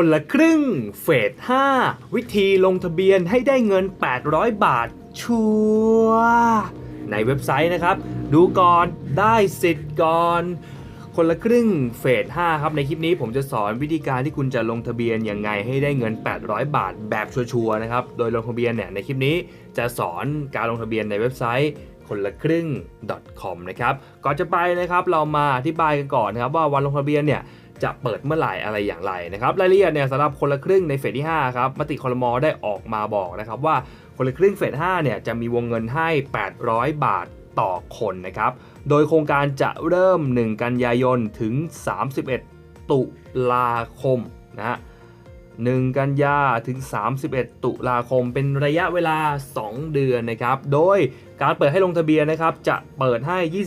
คนละครึ่ง เฟส 5 วิธีลงทะเบียนให้ได้เงิน 800 บาท ชัวในเว็บไซต์นะครับ ดูก่อนได้สิทธิ์ก่อน คนละครึ่งเฟส 5 ครับ ในคลิปนี้ผมจะสอนวิธีการที่คุณจะลงทะเบียนยังไงให้ได้เงิน 800 บาทแบบชัวร์นะครับ โดยลงทะเบียนเนี่ยในคลิปนี้จะสอนการลงทะเบียนในเว็บไซต์คนละครึ่ง .com นะครับ ก่อนจะไปนะครับเรามาอธิบายกันก่อนนะครับว่าวันลงทะเบียนเนี่ย จะเปิดเมื่อไหร่อะไรอย่างไรนะครับรายละเอียดเนี่ยสำหรับคนละครึ่งในเฟสที่5ครับมติคอรมอได้ออกมาบอกนะครับว่าคนละครึ่งเฟส5เนี่ยจะมีวงเงินให้ 800 บาทต่อคนนะครับ โดยโครงการจะเริ่ม 1 กันยายนถึง 31 ตุลาคมนะฮะ1กันยาถึง 31 ตุลาคม เป็นระยะเวลา 2 เดือนนะครับ โดยการเปิดให้ลงทะเบียนนะครับ จะเปิดให้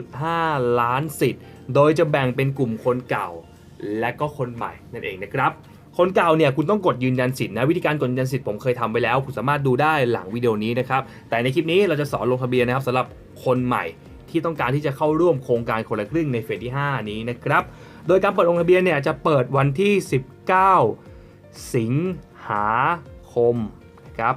26.5 ล้านสิทธิ์ โดยจะแบ่งเป็นกลุ่มคนเก่า และก็คนใหม่นั่นเองนะครับคนเก่าเนี่ยคุณต้องกดยืนยันสิทธินะวิธีการกดยืนยันสิทธิ์ผมเคยทำไปแล้ว คุณสามารถดูได้หลังวิดีโอนี้นะครับแต่ในคลิปนี้เราจะสอนลงทะเบียนนะครับสำหรับคนใหม่ที่ต้องการที่จะเข้าร่วมโครงการคนละครึ่งในเฟสที่ 5 นี้นะครับโดยการเปิดลงทะเบียนเนี่ยจะเปิดวันที่ 19 สิงหาคมนะครับ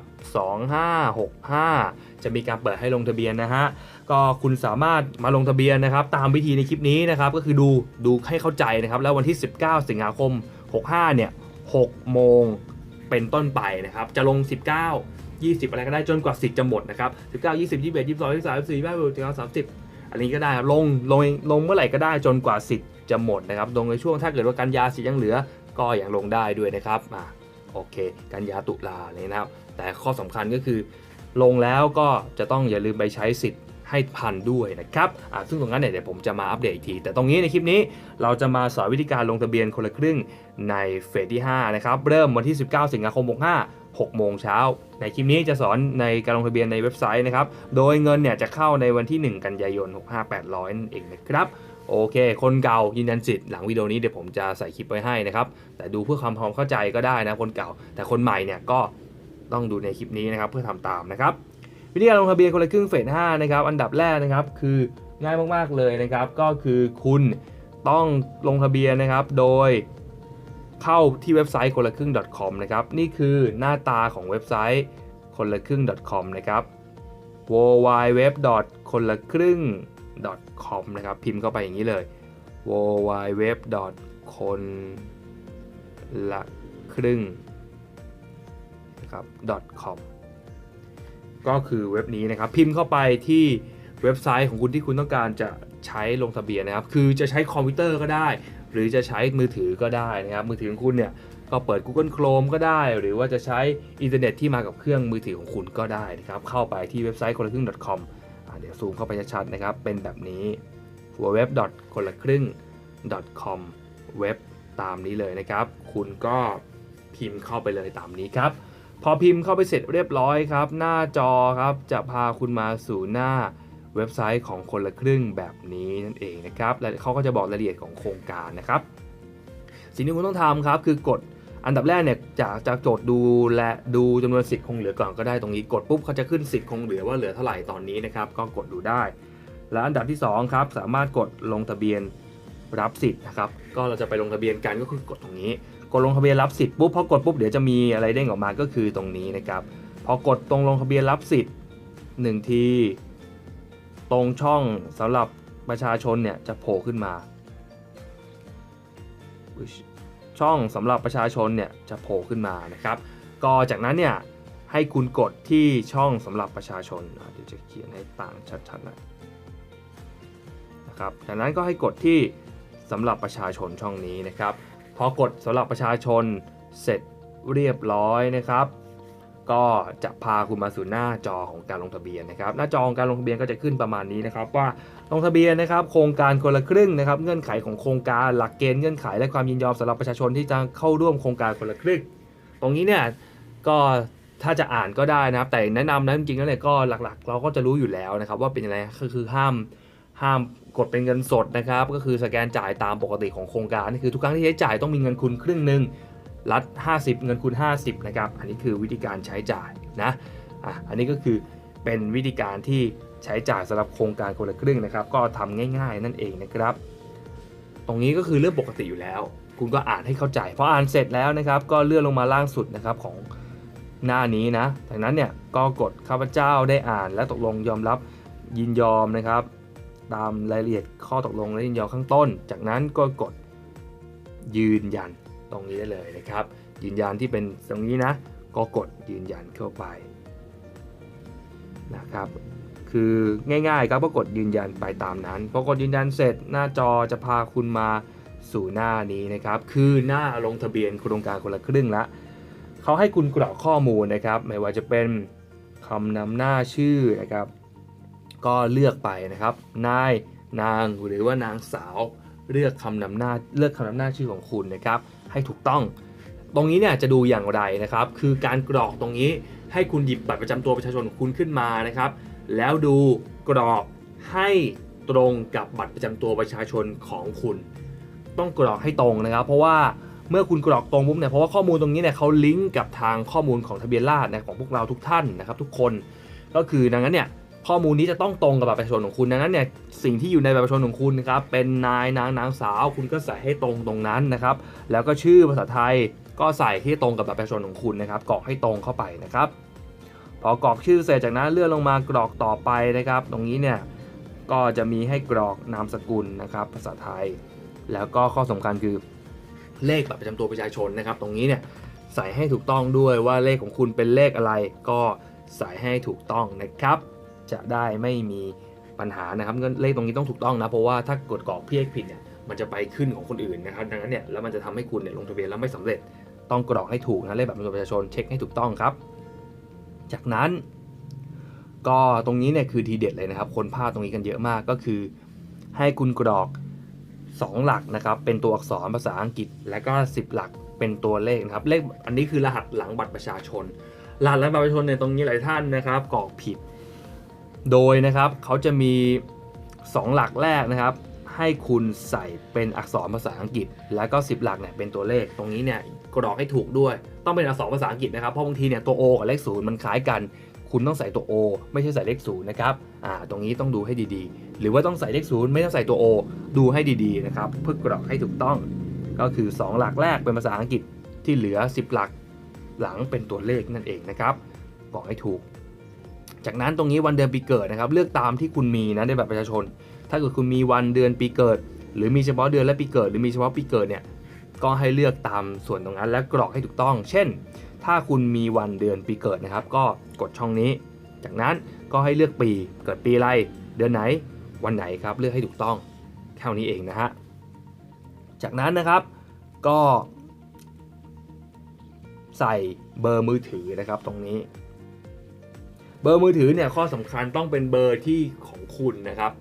2565 จะมีการเปิดให้ลงทะเบียนนะฮะ ก็คุณสามารถมาลงทะเบียนนะครับ ตามวิธีในคลิปนี้นะครับ ก็คือดูดูให้เข้าใจนะครับ แล้ววันที่ 19 สิงหาคม 65 เนี่ย 6 โมงเป็นต้นไปนะครับ จะลง 19 20 อะไรก็ได้จนกว่าสิทธิ์จะหมดนะครับ 19 20 21 22 23 24 25 30อันนี้ก็ได้ครับลงลงลงเมื่อไหร่ก็ได้จนกว่าสิทธิ์จะหมดนะครับลงในช่วงถ้าเกิดว่ากันยาสิทธิ์ยังเหลือ ก็ยังลงได้ด้วยนะครับอ่าโอเค กันยาตุลาเนี่ยนะครับ แต่ข้อสำคัญก็คือ ลงแล้วก็จะต้องอย่าลืมไปใช้สิทธิ์ ให้พันด้วยนะครับซึ่งตรงนั้นเนี่ยเดี๋ยวผมจะมาอัปเดตอีกที แต่ตรงนี้ในคลิปนี้เราจะมาสอนวิธีการลงทะเบียนคนละครึ่งในเฟสที่ 5 นะครับ เริ่มวันที่ 19 สิงหาคม 65 6 โมงเช้า ในคลิปนี้จะสอนในการลงทะเบียนในเว็บไซต์นะครับ โดยเงินเนี่ยจะเข้าในวันที่ 1 กันยายน 65 800นั่นเองนะครับ โอเค คนเก่ายืนยันสิทธิ์หลังวิดีโอนี้เดี๋ยวผมจะใส่คลิปไว้ให้นะครับ แต่ดูเพื่อความพร้อมเข้าใจก็ได้นะคนเก่า แต่คนใหม่เนี่ยก็ต้องดูในคลิปนี้นะครับเพื่อทำตามนะครับ วิธีการลงทะเบียนคนละครึ่งเฟส5นะครับอันดับแรกนะครับคือง่ายมากๆเลยนะครับ ก็คือคุณต้องลงทะเบียนนะครับ โดยเข้าที่เว็บไซต์คนละครึ่ง .com นะครับนี่คือหน้าตาของเว็บไซต์คนละครึ่ง .com นะครับ w w w คนละครึ่ง .com นะครับพิมพ์เข้าไปอย่างนี้เลย w w w คนละครึ่งนะครับ .com ก็คือเว็บนี้นะครับ พิมพ์เข้าไปที่เว็บไซต์ของคุณที่คุณต้องการจะใช้ลงทะเบียนนะครับ คือจะใช้คอมพิวเตอร์ก็ได้ หรือจะใช้มือถือก็ได้นะครับ มือถือของคุณเนี่ยก็เปิด Google Chrome ก็ได้ หรือว่าจะใช้อินเทอร์เน็ตที่มากับเครื่องมือถือของคุณก็ได้นะครับ เข้าไปที่เว็บไซต์คนละครึ่ง .com อ่าเดี๋ยวซูมเข้าไปชัดๆนะครับ เป็นแบบนี้ w w w คนละครึ่ง .com เว็บตามนี้เลยนะครับ คุณก็พิมพ์เข้าไปเลยตามนี้ครับ พอพิมพ์เข้าไปเสร็จเรียบร้อยครับ หน้าจอครับจะพาคุณมาสู่หน้าเว็บไซต์ของคนละครึ่งแบบนี้นั่นเองนะครับและเขาก็จะบอกรายละเอียดของโครงการนะครับ สิ่งที่คุณต้องทำครับคือกดอันดับแรกเนี่ยจากจากโจทย์ดูและดูจำนวนสิทธิ์คงเหลือก่อนก็ได้ตรงนี้กดปุ๊บเขาจะขึ้นสิทธิ์คงเหลือว่าเหลือเท่าไหร่ตอนนี้นะครับ ก็กดดูได้ และอันดับที่สองครับสามารถกดลงทะเบียนรับสิทธิ์นะครับ ก็เราจะไปลงทะเบียนกันก็คือกดตรงนี้ กดลงทะเบียนรับสิทธิ์ปุ๊บพอกดปุ๊บเดี๋ยวจะมีอะไรเด้งออกมาก็คือตรงนี้นะครับพอกดตรงลงทะเบียนรับสิทธิ์หนึ่งทีตรงช่องสำหรับประชาชนเนี่ยจะโผล่ขึ้นมา ช่องสำหรับประชาชนเนี่ยจะโผล่ขึ้นมานะครับ ก็จากนั้นเนี่ยให้คุณกดที่ช่องสำหรับประชาชนเดี๋ยวจะเขียนให้ต่างชัดๆหน่อยนะครับจากนั้นก็ให้กดที่สำหรับประชาชนช่องนี้นะครับ พอกดสำหรับประชาชนเสร็จเรียบร้อยนะครับ ก็จะพาคุณมาสู่หน้าจอของการลงทะเบียนนะครับ หน้าจอของการลงทะเบียนก็จะขึ้นประมาณนี้นะครับ ว่าลงทะเบียนนะครับ โครงการคนละครึ่งนะครับ เงื่อนไขของโครงการหลักเกณฑ์เงื่อนไขและความยินยอมสำหรับประชาชนที่จะเข้าร่วมโครงการคนละครึ่ง ตรงนี้เนี่ยก็ถ้าจะอ่านก็ได้นะครับ แต่แนะนำนะจริงๆแล้วเนี่ยก็หลักๆ เราก็จะรู้อยู่แล้วนะครับ ว่าเป็นยังไงก็คือห้ามห้าม กดเป็นเงินสดนะครับก็คือสแกนจ่ายตามปกติของโครงการนี่คือทุกครั้งที่ใช้จ่ายต้องมีเงินคุณครึ่งหนึ่งรัด 50 เงินคุณ 50 นะครับ อันนี้คือวิธีการใช้จ่ายนะอะอันนี้ก็คือเป็นวิธีการที่ใช้จ่ายสำหรับโครงการคนละครึ่งนะครับ ก็ทำง่ายๆนั่นเองนะครับ ตรงนี้ก็คือเรื่องปกติอยู่แล้ว คุณก็อ่านให้เข้าใจพออ่านเสร็จแล้วนะครับ ก็เลื่อนลงมาล่างสุดนะครับของหน้านี้นะจากนั้นเนี่ยก็กดข้าพเจ้าได้อ่านและตกลงยอมรับยินยอมนะครับ ตามรายละเอียดข้อตกลงและยินยอมข้างต้น จากนั้นก็กดยืนยันตรงนี้ได้เลยนะครับ ยืนยันที่เป็นตรงนี้นะ ก็กดยืนยันเข้าไปนะครับคือง่ายๆครับก็กดยืนยันไปตามนั้นพอกดยืนยันเสร็จหน้าจอจะพาคุณมาสู่หน้านี้นะครับ คือหน้าลงทะเบียนโครงการคนละครึ่งละเขาให้คุณกรอกข้อมูลนะครับ ไม่ว่าจะเป็นคำนำหน้าชื่อนะครับ ก็เลือกไปนะครับ นายนางหรือว่านางสาว เลือกคำนำหน้าเลือกคำนำหน้าชื่อของคุณนะครับ ให้ถูกต้องตรงนี้เนี่ยจะดูอย่างไรนะครับ คือการกรอกตรงนี้ให้คุณหยิบบัตรประจำตัวประชาชนของคุณขึ้นมานะครับ แล้วดูกรอกให้ตรงกับบัตรประจำตัวประชาชนของคุณ ต้องกรอกให้ตรงนะครับ เพราะว่าเมื่อคุณกรอกตรงปุ๊บเนี่ยเพราะว่าข้อมูลตรงนี้เนี่ยเขาลิงก์กับทางข้อมูลของทะเบียนราษฎรนะของพวกเราทุกท่านนะครับ ทุกคน ก็คือดังนั้นเนี่ย ข้อมูลนี้จะต้องตรงกับบัตรประชาชนของคุณดังนั้นเนี่ยสิ่งที่อยู่ในบัตรประชาชนของคุณนะครับเป็นนายนางนางสาว คุณก็ใส่ให้ตรงตรงนั้นนะครับ แล้วก็ชื่อภาษาไทยก็ใส่ที่ตรงกับบัตรประชาชนของคุณนะครับกรอกให้ตรงเข้าไปนะครับ พอกรอกชื่อเสร็จจากนั้นเลื่อนลงมากรอกต่อไปนะครับ ตรงนี้เนี่ยก็จะมีให้กรอกนามสกุลนะครับ ภาษาไทย แล้วก็ข้อสำคัญคือเลขบัตรประจำตัวประชาชนนะครับ ตรงนี้เนี่ยใส่ให้ถูกต้องด้วยว่าเลขของคุณเป็นเลขอะไร ก็ใส่ให้ถูกต้องนะครับ จะได้ไม่มีปัญหานะครับเลขตรงนี้ต้องถูกต้องนะ เพราะว่าถ้ากดกรอกพี่เอกผิดเนี่ยมันจะไปขึ้นของคนอื่นนะครับ ดังนั้นเนี่ยแล้วมันจะทำให้คุณเนี่ยลงทะเบียนแล้วไม่สำเร็จต้องกรอกให้ถูกนะเลขบัตรประจำตัวประชาชนเช็คให้ถูกต้องครับ จากนั้น ก็ตรงนี้เนี่ยคือทีเด็ดเลยนะครับ คนพลาดตรงนี้กันเยอะมากก็คือ ให้คุณกรอก 2 หลักนะครับ เป็นตัวอักษรภาษาอังกฤษ และก็ 10 หลักเป็นตัวเลขนะครับ เลขอันนี้คือรหัสหลังบัตรประชาชนรหัสหลังบัตรประชาชนเนี่ยตรงนี้หลายท่านนะครับกรอกผิด โดยนะครับเขาจะมี 2 หลักแรกนะครับ ให้คุณใส่เป็นอักษรภาษาอังกฤษ แล้วก็ 10 หลักเนี่ยเป็นตัวเลขตรงนี้เนี่ยกรอกให้ถูกด้วย ต้องเป็นอักษรภาษาอังกฤษนะครับเพราะบางทีเนี่ยตัว O กับเลขศูนย์มันคล้ายกัน คุณต้องใส่ตัว O ไม่ใช่ใส่เลขศูนย์นะครับอ่าตรงนี้ต้องดูให้ดีๆ หรือว่าต้องใส่เลขศูนย์ไม่ต้องใส่ตัว O ดูให้ดีๆนะครับเพื่อกรอกให้ถูกต้อง ก็คือ 2 หลักแรกเป็นภาษาอังกฤษที่เหลือ 10 หลักหลังเป็นตัวเลขนั่นเองนะครับกรอกให้ถูก จากนั้นตรงนี้วันเดือนปีเกิดนะครับ เลือกตามที่คุณมีนะในบัตรประชาชน ถ้าเกิดคุณมีวันเดือนปีเกิด หรือมีเฉพาะเดือนและปีเกิด หรือมีเฉพาะปีเกิดเนี่ยก็ให้เลือกตามส่วนตรงนั้นและกรอกให้ถูกต้อง เช่น ถ้าคุณมีวันเดือนปีเกิดนะครับ ก็กดช่องนี้ จากนั้นก็ให้เลือกปีเกิดปีอะไร เดือนไหนวันไหนครับเลือกให้ถูกต้องแค่นี้เองนะฮะจากนั้นนะครับก็ใส่เบอร์มือถือนะครับตรงนี้ เบอร์มือถือเนี่ยข้อสำคัญต้องเป็นเบอร์ที่ของคุณนะครับ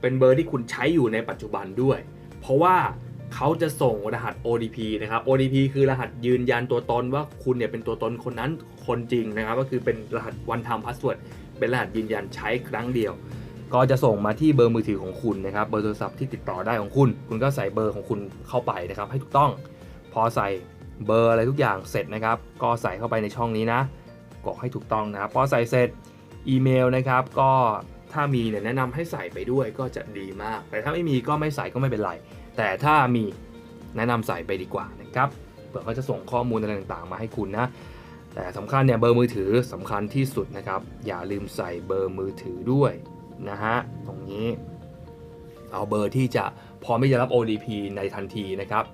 เป็นเบอร์ที่คุณใช้อยู่ในปัจจุบันด้วย เพราะว่าเขาจะส่งรหัส OTP นะครับ OTP คือรหัสยืนยันตัวตนว่าคุณเนี่ยเป็นตัวตนคนนั้นคนจริงนะครับ ก็คือเป็นรหัส one time password เป็นรหัสยืนยันใช้ครั้งเดียว ก็จะส่งมาที่เบอร์มือถือของคุณนะครับ เบอร์โทรศัพท์ที่ติดต่อได้ของคุณ คุณก็ใส่เบอร์ของคุณเข้าไปนะครับ ให้ถูกต้อง พอใส่เบอร์อะไรทุกอย่างเสร็จนะครับ ก็ใส่เข้าไปในช่องนี้นะ กรอกให้ถูกต้องนะครับพอใส่เสร็จอีเมลนะครับ ก็ถ้ามีเนี่ยแนะนำให้ใส่ไปด้วยก็จะดีมาก แต่ถ้าไม่มีก็ไม่ใส่ก็ไม่เป็นไร แต่ถ้ามีแนะนำใส่ไปดีกว่านะครับเผื่อเขาจะส่งข้อมูลอะไรต่างๆ มาให้คุณนะแต่สำคัญเนี่ยเบอร์มือถือสำคัญที่สุดนะครับ อย่าลืมใส่เบอร์มือถือด้วยนะฮะตรงนี้ เอาเบอร์ที่จะพร้อมที่จะรับ ODP ในทันทีนะครับ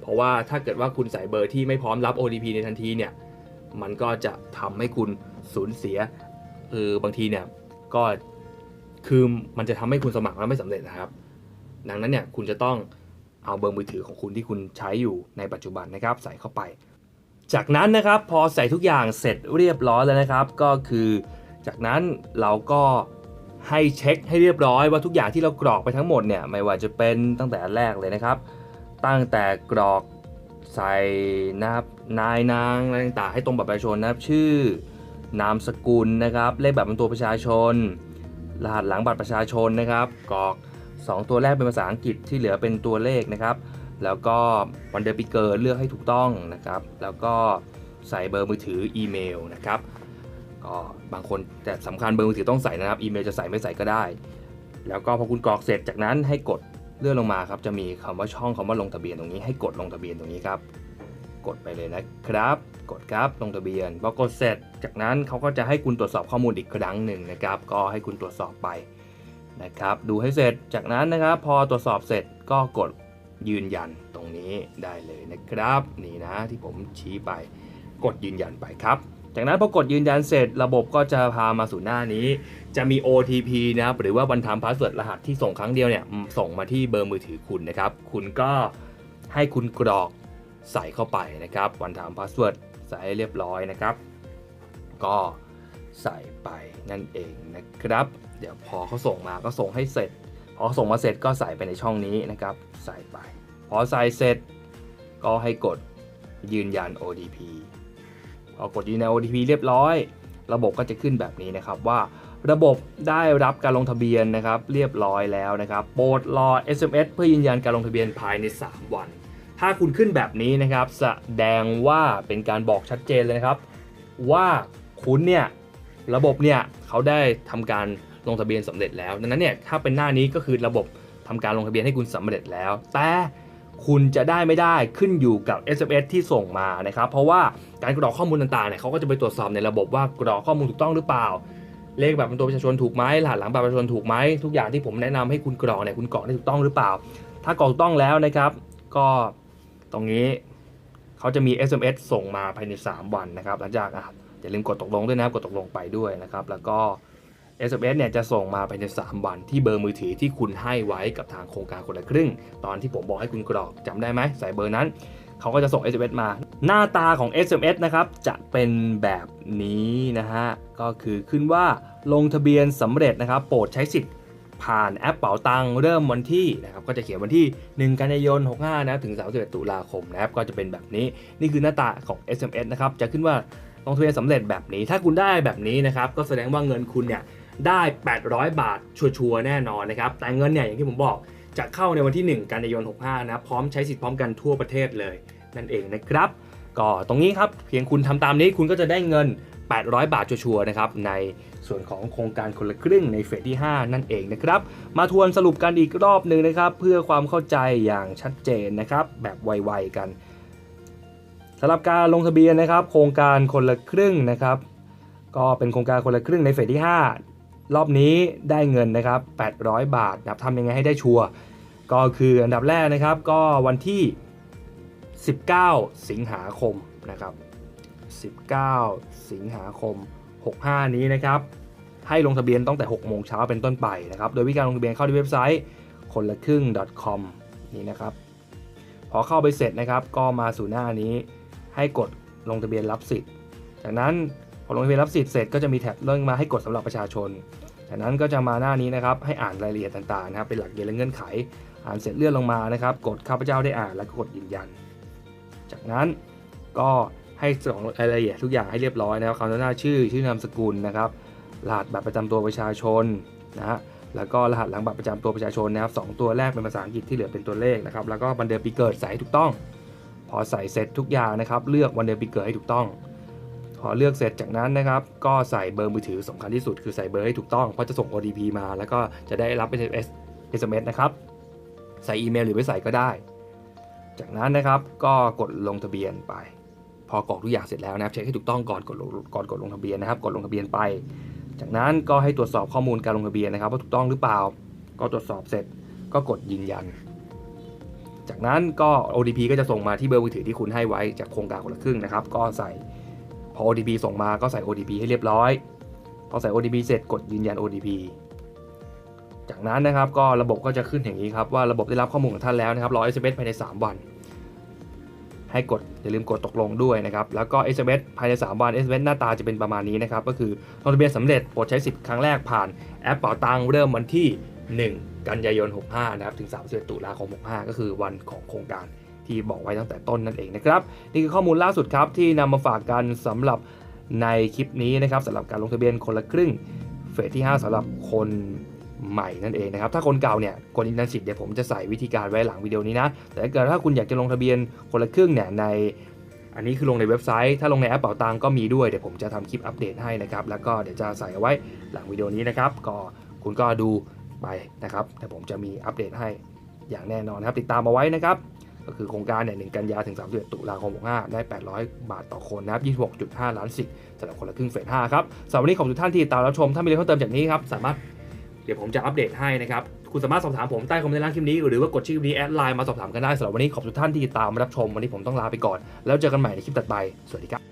เพราะว่าถ้าเกิดว่าคุณใส่เบอร์ที่ไม่พร้อมรับ ODP ในทันทีเนี่ย มันก็จะทำให้คุณสูญเสียเออบางทีเนี่ยก็คือมันจะทำให้คุณสมัครแล้วไม่สำเร็จนะครับ ดังนั้นเนี่ยคุณจะต้องเอาเบอร์มือถือของคุณที่คุณใช้อยู่ในปัจจุบันนะครับ ใส่เข้าไป จากนั้นนะครับพอใส่ทุกอย่างเสร็จเรียบร้อยแล้วนะครับ ก็คือ จากนั้นเราก็ให้เช็คให้เรียบร้อยว่าทุกอย่างที่เรากรอกไปทั้งหมดเนี่ยไม่ว่าจะเป็นตั้งแต่แรกเลยนะครับ ตั้งแต่กรอก ใส่นะครับนายนางอะไรต่างๆให้ตรงบัตรประชาชนนะครับ ชื่อนามสกุลนะครับ เลขบัตรประจำตัวประชาชน รหัสหลังบัตรประชาชนนะครับกรอก 2 ตัวแรกเป็นภาษาอังกฤษที่เหลือเป็นตัวเลขนะครับ แล้วก็วันเดือนปีเกิดเลือกให้ถูกต้องนะครับ แล้วก็ใส่เบอร์มือถืออีเมลนะครับก็บางคนแต่สำคัญเบอร์มือถือต้องใส่นะครับอีเมลจะใส่ไม่ใส่ก็ได้ แล้วก็พอคุณกรอกเสร็จจากนั้นให้กด เลื่อนลงมาครับจะมีคำว่าช่องคำว่าลงทะเบียนตรงนี้ให้กดลงทะเบียนตรงนี้ครับ กดไปเลยนะครับ กดครับลงทะเบียนพอกดเสร็จ จากนั้นเขาก็จะให้คุณตรวจสอบข้อมูลอีกครั้งหนึ่งนะครับ ก็ให้คุณตรวจสอบไปนะครับ ดูให้เสร็จจากนั้นนะครับ พอตรวจสอบเสร็จก็กดยืนยันตรงนี้ได้เลยนะครับ นี่นะที่ผมชี้ไป กดยืนยันไปครับ จากนั้นพอกดยืนยันเสร็จระบบก็จะพามาสู่หน้านี้ จะมี OTP นะครับหรือว่า one time password รหัสที่ส่งครั้งเดียวเนี่ยส่งมาที่เบอร์มือถือคุณนะครับ คุณก็ให้คุณกรอกใส่เข้าไปนะครับ one time password ใส่ให้เรียบร้อยนะครับ ก็ใส่ไปนั่นเองนะครับ เดี๋ยวพอเขาส่งมาก็ส่งให้เสร็จพอส่งมาเสร็จก็ใส่ไปในช่องนี้นะครับ ใส่ไป พอใส่เสร็จก็ให้กดยืนยัน OTP พอกดยืนยัน OTP เรียบร้อย ระบบก็จะขึ้นแบบนี้นะครับว่าระบบได้รับการลงทะเบียนนะครับเรียบร้อยแล้วนะครับโปรดรอ SMS เพื่อยืนยันการลงทะเบียนภายใน 3 วัน ถ้าคุณขึ้นแบบนี้นะครับแสดงว่าเป็นการบอกชัดเจนเลยนะครับ ว่าคุณเนี่ยระบบเนี่ยเขาได้ทำการลงทะเบียนสำเร็จแล้วดังนั้นเนี่ยถ้าเป็นหน้านี้ก็คือระบบทำการลงทะเบียนให้คุณสำเร็จแล้ว แต่ คุณจะได้ไม่ได้ขึ้นอยู่กับ SMS ที่ส่งมานะครับ เพราะว่าการกรอกข้อมูลต่างๆเนี่ยเขาก็จะไปตรวจสอบในระบบว่ากรอกข้อมูลถูกต้องหรือเปล่า เลขแบบเป็นตัวประชาชนถูกไหมรหัสหลังบัตรประชาชนถูกไหมทุกอย่างที่ผมแนะนำให้คุณกรอกเนี่ยคุณกรอกได้ถูกต้องหรือเปล่า ถ้ากรอกถูกต้องแล้วนะครับ ก็ตรงนี้เขาจะมี SMS ส่งมาภายใน 3 วันนะครับ หลังจากอะอย่าลืมกดตกลงด้วยนะครับกดตกลงไปด้วยนะครับ แล้วก็ SMS เนี่ยจะส่งมาภายใน 3 วันที่เบอร์มือถือที่คุณให้ไว้กับทางโครงการคนละครึ่ง ตอนที่ผมบอกให้คุณกรอกจำได้ไหมใส่เบอร์นั้นเขาก็จะส่ง SMS มา หน้าตาของ SMS นะครับ จะเป็นแบบนี้นะฮะ ก็คือขึ้นว่าลงทะเบียนสำเร็จนะครับ โปรดใช้สิทธิ์ผ่านแอปเป๋าตังเริ่มวันที่นะครับ ก็จะเขียนวันที่ 1 กันยายน 65 นะถึง 31 ตุลาคมนะครับ ก็จะเป็นแบบนี้ นี่คือหน้าตาของ SMS นะครับ จะขึ้นว่าลงทะเบียนสำเร็จแบบนี้ ถ้าคุณได้แบบนี้นะครับ ก็แสดงว่าเงินคุณเนี่ย ได้ 800 บาทชัวร์แน่นอนนะครับ แต่เงินเนี่ยอย่างที่ผมบอกจะเข้าในวันที่ 1 กันยายน 65 นะ พร้อมใช้สิทธิ์พร้อมกันทั่วประเทศเลยนั่นเองนะครับ ก็ตรงนี้ครับเพียงคุณทำตามนี้คุณก็จะได้เงิน 800 บาทชัวร์นะครับในส่วนของโครงการคนละครึ่งในเฟสที่ 5 นั่นเองนะครับ มาทวนสรุปกันอีกรอบหนึ่งนะครับ เพื่อความเข้าใจอย่างชัดเจนนะครับ แบบไวๆกันสำหรับการลงทะเบียนนะครับ โครงการคนละครึ่งนะครับ ก็เป็นโครงการคนละครึ่งในเฟสที่ 5 รอบนี้ได้เงินนะครับ 800 บาทนะครับทำยังไงให้ได้ชัวร์ก็คืออันดับแรกนะครับก็วันที่ 19 สิงหาคมนะครับ 19 สิงหาคม 65 นี้นะครับ ให้ลงทะเบียนตั้งแต่ 6 โมงเช้าเป็นต้นไปนะครับ โดยวิธีการลงทะเบียนเข้าที่เว็บไซต์คนละครึ่ง .com นี่นะครับ พอเข้าไปเสร็จนะครับ ก็มาสู่หน้านี้ให้กดลงทะเบียนรับสิทธิ์ จากนั้น อลงทะเบียนรับสิทธิ์เสร็จก็จะมีแท็บเรื่องมาให้กดสำหรับประชาชน จากนั้นก็จะมาหน้านี้นะครับให้อ่านรายละเอียดต่างๆนะครับเป็นหลักเกณฑ์และเงื่อนไข อ่านเสร็จเลื่อนลงมานะครับกดข้าพเจ้าได้อ่านแล้วก็กดยืนยัน จากนั้นก็ให้ส่งรายละเอียดทุกอย่างให้เรียบร้อยนะครับคำหน้าชื่อชื่อนามสกุลนะครับรหัสบัตรประจำตัวประชาชนนะฮะแล้วก็รหัสหลังบัตรประจำตัวประชาชนนะครับสองตัวแรกเป็นภาษาอังกฤษที่เหลือเป็นตัวเลขนะครับแล้วก็วันเดือนปีเกิดใส่ให้ถูกต้อง พอใส่เสร็จทุกอย่างนะครับเลือกวันเดือนปีเกิดให้ถูกต้อง พอเลือกเสร็จจากนั้นนะครับ ก็ใส่เบอร์มือถือสำคัญที่สุดคือใส่เบอร์ให้ถูกต้องเพราะจะส่ง OTP มาแล้วก็จะได้รับ SMS SMS นะครับ ใส่อีเมลหรือไม่ใส่ก็ได้ จากนั้นนะครับก็กดลงทะเบียนไป พอกรอกทุกอย่างเสร็จแล้วนะครับเช็คให้ถูกต้องก่อนกดลงก่อนกดลงทะเบียนนะครับ กดลงทะเบียนไป จากนั้นก็ให้ตรวจสอบข้อมูลการลงทะเบียนนะครับว่าถูกต้องหรือเปล่า ก็ตรวจสอบเสร็จก็กดยืนยัน จากนั้นก็ OTP ก็จะส่งมาที่เบอร์มือถือที่คุณให้ไว้จากโครงการคนละครึ่งนะครับ ก็ใส่ พอ OTP ส่งมาก็ใส่ OTP ให้เรียบร้อย พอใส่ OTP เสร็จกดยืนยัน OTP จากนั้นนะครับก็ระบบก็จะขึ้นอย่างนี้ครับว่าระบบได้รับข้อมูลของท่านแล้วนะครับรอ SMS ภายใน 3 วัน ให้กดอย่าลืมกดตกลงด้วยนะครับแล้วก็ SMS ภายใน 3 วัน SMS หน้าตาจะเป็นประมาณนี้นะครับก็คือลงทะเบียนสำเร็จโปรดใช้สิทธิ์ครั้งแรกผ่านแอปเป๋าตังเริ่มวันที่ 1 กันยายน 65 นะครับถึง 31 ตุลาคม 65 ก็คือวันของโครงการ ที่บอกไว้ตั้งแต่ต้นนั่นเองนะครับนี่คือข้อมูลล่าสุดครับที่นำมาฝากกันสำหรับในคลิปนี้นะครับสำหรับการลงทะเบียนคนละครึ่งเฟสที่ 5สำหรับคนใหม่นั่นเองนะครับถ้าคนเก่าเนี่ยกดอินเทอร์เน็ตเดี๋ยวผมจะใส่วิธีการไว้หลังวิดีโอนี้นะแต่ถ้าเกิดถ้าคุณอยากจะลงทะเบียนคนละครึ่งเนี่ยใน อันนี้คือลงในเว็บไซต์ ถ้าลงในแอปเป๋าตังก็มีด้วยเดี๋ยวผมจะทำคลิปอัปเดตให้นะครับแล้วก็เดี๋ยวจะใส่ไว้หลังวิดีโอนี้นะครับก็คุณก็ดูไปนะครับแต่ผมจะมีอัปเดตให้อย่างแน่นอนนะครับติดตามมาไว้นะครับ ก็คือโครงการเนี่ย1กันยาถึง31ตุลาคม65ได้ 800 บาทต่อคนนะครับ 26.5 ล้านสิทธิ์สำหรับคนละครึ่งเฟส5ครับสำหรับวันนี้ขอบคุณทุกท่านที่ติดตามรับชม ถ้ามีอะไรเพิ่มเติมจากนี้ครับ สามารถเดี๋ยวผมจะอัปเดตให้นะครับ คุณสามารถสอบถามผมใต้คอมเมนต์ล่างคลิปนี้ หรือว่ากดชื่อคลิปนี้แอดไลน์มาสอบถามกันได้สำหรับวันนี้ขอบคุณทุกท่านที่ติดตามรับชมวันนี้ผมต้องลาไปก่อน แล้วเจอกันใหม่ในคลิปต่อไปสวัสดีครับ